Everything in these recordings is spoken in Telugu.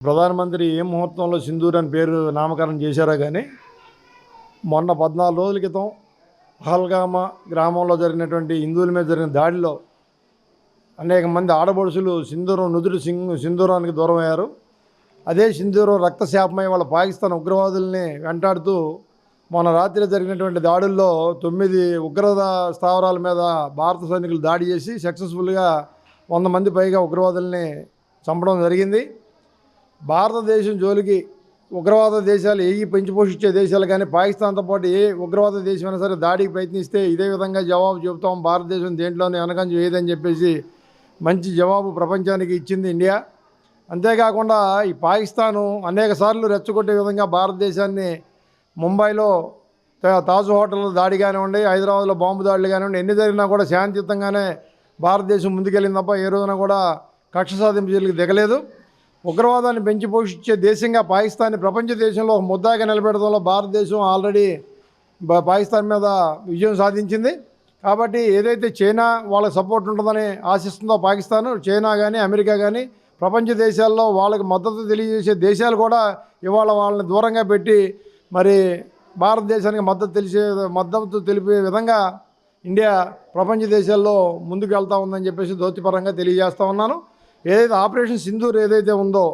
ప్రధానమంత్రి ఏ ముహూర్తంలో సింధూర్ అని పేరు నామకరణం చేశారో కానీ మొన్న పద్నాలుగు రోజుల క్రితం పహల్గామా గ్రామంలో జరిగినటువంటి హిందువుల మీద జరిగిన దాడిలో అనేక మంది ఆడబడుసులు సింధూరం నుదురు సింగ్ సింధూరానికి దూరం అయ్యారు. అదే సింధూరం రక్తశాపమై వాళ్ళ పాకిస్తాన్ ఉగ్రవాదుల్ని వెంటాడుతూ మొన్న రాత్రి జరిగినటువంటి దాడుల్లో తొమ్మిది ఉగ్రవాద స్థావరాల మీద భారత సైనికులు దాడి చేసి సక్సెస్ఫుల్గా వంద మంది పైగా ఉగ్రవాదుల్ని చంపడం జరిగింది. భారతదేశం జోలికి ఉగ్రవాద దేశాలు ఏవి పెంచి పోషించే దేశాలు కానీ పాకిస్తాన్తో పాటు ఏ ఉగ్రవాద దేశమైనా సరే దాడికి ప్రయత్నిస్తే ఇదే విధంగా జవాబు చెబుతాం. భారతదేశం దేంట్లోనే అనగంజు ఏదని చెప్పేసి మంచి జవాబు ప్రపంచానికి ఇచ్చింది ఇండియా. అంతేకాకుండా ఈ పాకిస్తాను అనేక సార్లు రెచ్చగొట్టే విధంగా భారతదేశాన్ని ముంబైలో తాజ్ హోటల్ దాడి కానివ్వండి హైదరాబాద్లో బాంబు దాడులు కానివ్వండి ఎన్ని జరిగినా కూడా శాంతియుతంగానే భారతదేశం ముందుకెళ్ళింది తప్ప ఏ రోజున కూడా కక్ష సాధింపు దిగలేదు. ఉగ్రవాదాన్ని పెంచి పోషించే దేశంగా పాకిస్తాన్ని ప్రపంచ దేశంలో ఒక ముద్దాగా నిలబెడడంలో భారతదేశం ఆల్రెడీ బ- పాకిస్తాన్ మీద విజయం సాధించింది. కాబట్టి ఏదైతే చైనా వాళ్ళకి సపోర్ట్ ఉంటుందని ఆశిస్తుందో పాకిస్తాన్ చైనా కానీ అమెరికా కానీ ప్రపంచ దేశాల్లో వాళ్ళకి మద్దతు తెలియజేసే దేశాలు కూడా ఇవాళ వాళ్ళని దూరంగా పెట్టి మరి భారతదేశానికి మద్దతు తెలిసే మద్దతు తెలిపే విధంగా ఇండియా ప్రపంచ దేశాల్లో ముందుకు వెళ్తా ఉందని చెప్పేసి దౌత్యపరంగా తెలియజేస్తా ఉన్నాను. ఏదైతే ఆపరేషన్ సింధూర్ ఏదైతే ఉందో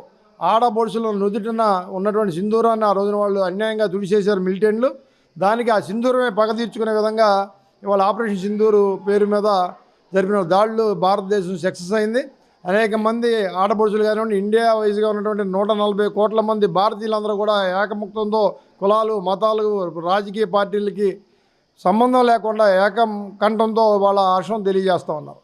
ఆడబొడుసుల నుదుటిన ఉన్నటువంటి సింధూరాన్ని ఆ రోజున వాళ్ళు అన్యాయంగా తుడిచేశారు మిలిటెంట్లు. దానికి ఆ సింధూరమే పగ తీర్చుకునే విధంగా ఇవాళ ఆపరేషన్ సింధూరు పేరు మీద జరిపిన దాడులు భారతదేశం సక్సెస్ అయింది. అనేక మంది ఆడపడుచులు కానివ్వండి ఇండియా వైజ్గా ఉన్నటువంటి నూట నలభై కోట్ల మంది భారతీయులందరూ కూడా ఏకముక్తంతో కులాలు మతాలు రాజకీయ పార్టీలకి సంబంధం లేకుండా ఏకం కంఠంతో వాళ్ళ హర్షం తెలియజేస్తూ ఉన్నారు.